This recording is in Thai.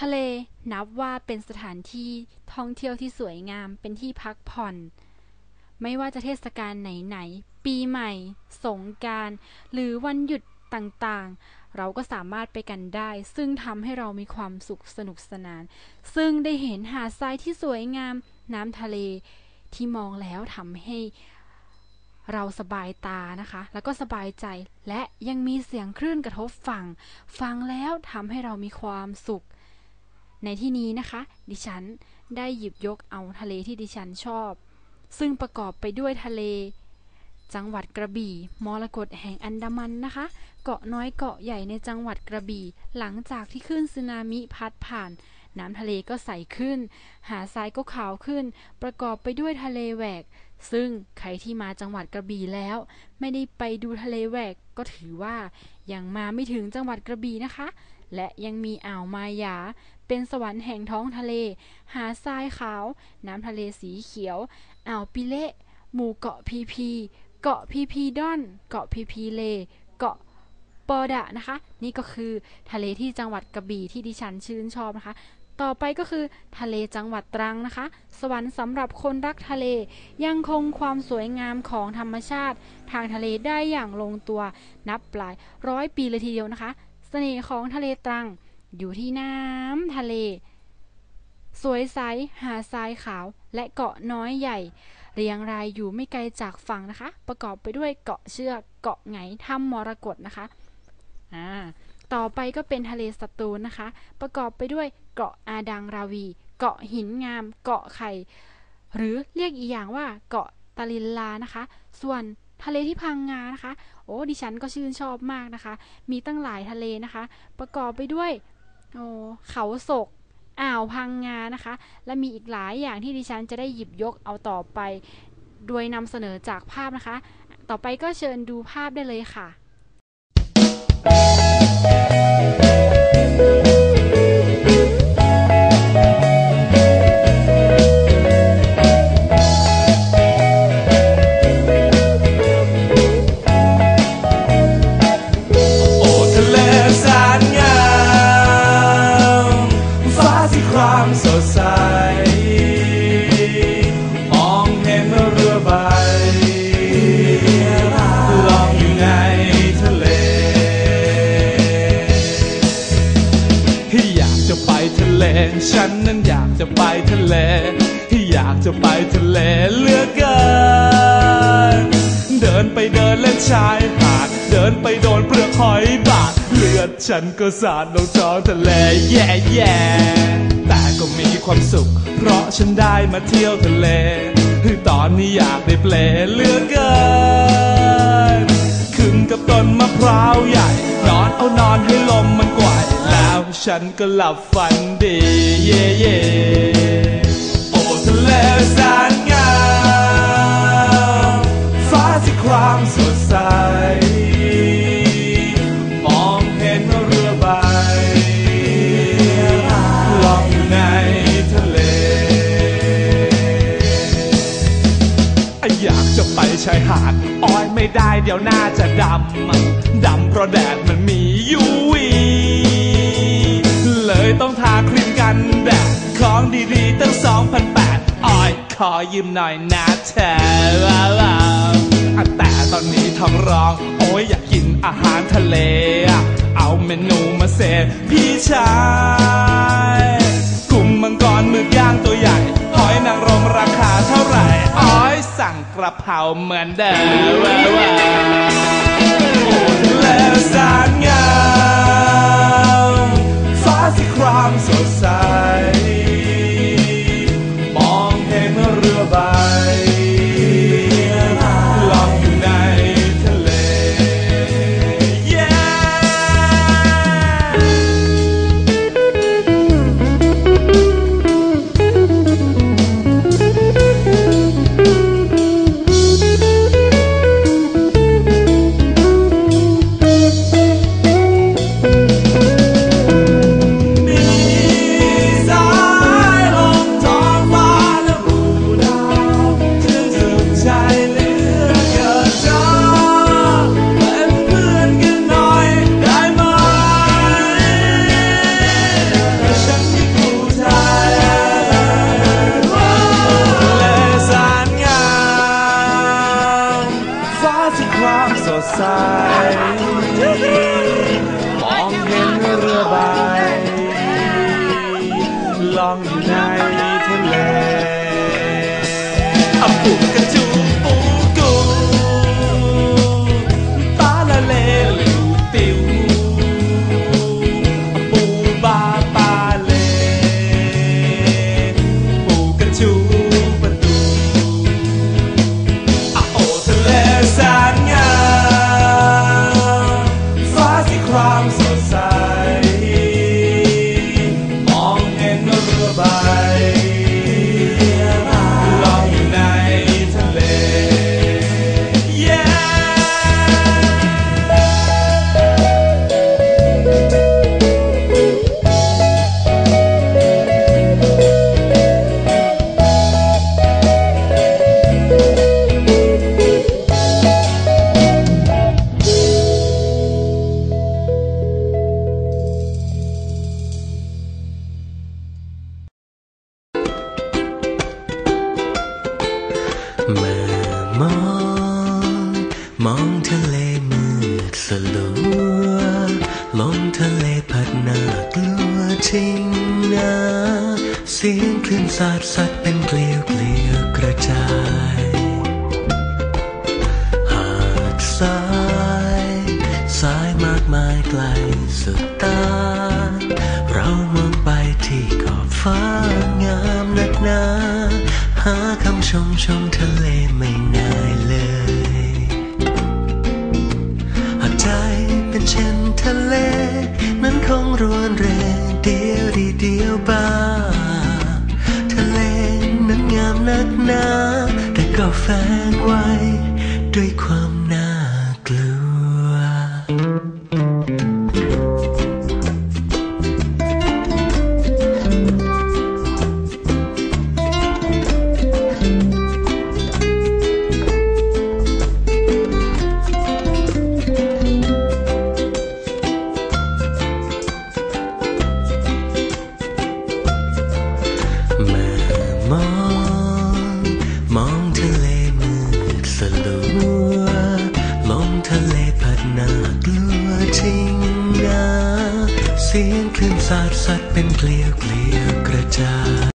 ทะเลนับว่าเป็นสถานที่ท่องเที่ยวที่สวยงามเป็นที่พักผ่อน ไม่ว่าจะเทศกาลไหนๆ ปีใหม่ สงกรารหรือวันหยุดต่างๆ เราก็สามารถไปกันได้ ซึ่งทำให้เรามีความสุขสนุกสนาน ซึ่งได้เห็นหาดทรายที่สวยงามน้ำทะเลที่มองแล้วทำให้เราสบายตานะคะ แล้วก็สบายใจ และยังมีเสียงคลื่นกระทบฝั่ง ฟังแล้วทำให้เรามีความสุข ในที่นี้นะคะ ดิฉันได้หยิบยกเอาทะเลที่ดิฉันชอบ ซึ่งประกอบไปด้วยทะเล จังหวัดกระบี่มรกตแห่งอันดามันนะคะ เกาะน้อยเกาะใหญ่ในจังหวัดกระบี่ หลังจากที่คลื่นสึนามิพัดผ่าน น้ำทะเลก็ใสขึ้น หาดทรายก็ขาวขึ้น ประกอบไปด้วยทะเลแหวก ซึ่งใครที่มาจังหวัดกระบี่แล้ว ไม่ได้ไปดูทะเลแหวกก็ถือว่ายังมาไม่ถึงจังหวัดกระบี่นะคะ และยังมีอ่าวมายา เป็นสวรรค์แห่งท้องทะเล หาดทรายขาว น้ำทะเลสีเขียว อ่าวปิเละหมู่เกาะพีพี เกาะพีพีดอน เกาะพีพีเล เกาะปอดะนะคะ นี่ก็คือทะเลที่จังหวัดกระบี่ที่ดิฉันชื่นชอบนะคะต่อไปก็คือทะเลจังหวัดตรังนะคะ สวรรค์สำหรับคนรักทะเล ยังคงความสวยงามของธรรมชาติ ทางทะเลได้อย่างลงตัวนับปลายร้อยปีเลยทีเดียวนะคะ น่ห์ของทะเลตรัง อยู่ที่น้ำทะเล สวยใสหาดทรายขาวและเกาะน้อยใหญ่ เรียงรายอยู่ไม่ไกลจากฝั่งนะคะ ประกอบไปด้วยเกาะเชือกเกาะไหงถ้ำมรกตนะคะอ่าต่อไปก็เป็นทะเลสตูลนะคะ ประกอบไปด้วยเกาะอาดังราวี เกาะหินงาม เกาะไข่ หรือเรียกอีกอย่างว่าเกาะตะลินลานะคะ ส่วน ทะเลที่พังงานะคะ โอ้ดิฉันก็ชื่นชอบมากนะคะ มีตั้งหลายทะเลนะคะ ประกอบไปด้วยโอ้เขาศกอ่าวพังงานะคะ และมีอีกหลายอย่างที่ดิฉันจะได้หยิบยกเอาต่อไป โดยนำเสนอจากภาพนะคะ ต่อไปก็เชิญดูภาพได้เลยค่ะ เล ฉันนั้นอยากจะไปทะเลที่อยากจะไปทะเลเลือกเกิน เดินไปเดินเล่นชายหาด เดินไปโดนเปลือกหอยบาด เลือดฉันก็สาดลงท้องทะเลแย่แย่แต่ก็มีความสุข เพราะฉันได้มาเที่ยวทะเลตอนนี้อยากได้เปลเลือกเกินขึ้นกับต้นมะพร้าวใหญ่ นอนเอานอนให้ลมมัน ฉันก็หลับฝันดีเย่เย่โอ้ทะเลแสนงามฟ้าที่ครามสดใส มองเห็นเรือใบลองอยู่ในทะเลอยากจะไปชายหาดอ้อยไม่ได้เดี๋ยวหน้าจะดำดำเพราะแดดมันมียูวี ขอยืมหน่อยนะเธอว้าวว้าวอะแต่ตอนนี้ท้องร้อง โอ้ยอยากกินอาหารทะเล เอาเมนูมาเสพพี่ชายกุ้งมังกรหมึกย่างตัวใหญ่หอยนางรมราคาเท่าไหร่อ้อยสั่งกระเพราเหมือนเดิมว้าวว้าโอ้ทะเลแสนงามฟ้าสีครามสดใส crime society. ลมทะเลพัดหน้ากลัวจริงนาเสียงคลื่นสาดสัดเป็นเกลียวเกลียวกระจาย หาดสายสายมากมายไกลสุดตา เรามองไปที่ขอบฟ้างามนักหนา หาคำชมชมทะเลไม่นายเลย เป็นเช่นทะเล นั้นคงรวนเรงเดียวดีเดียวบ้า ทะเลนั้นงามนักหนา แต่ก็แฝงไว้ ด้วยความน่ากลัว กลัวจริงนะ เสียงคลื่นสาดสัดเป็นเกลียวเกลียวกระจาย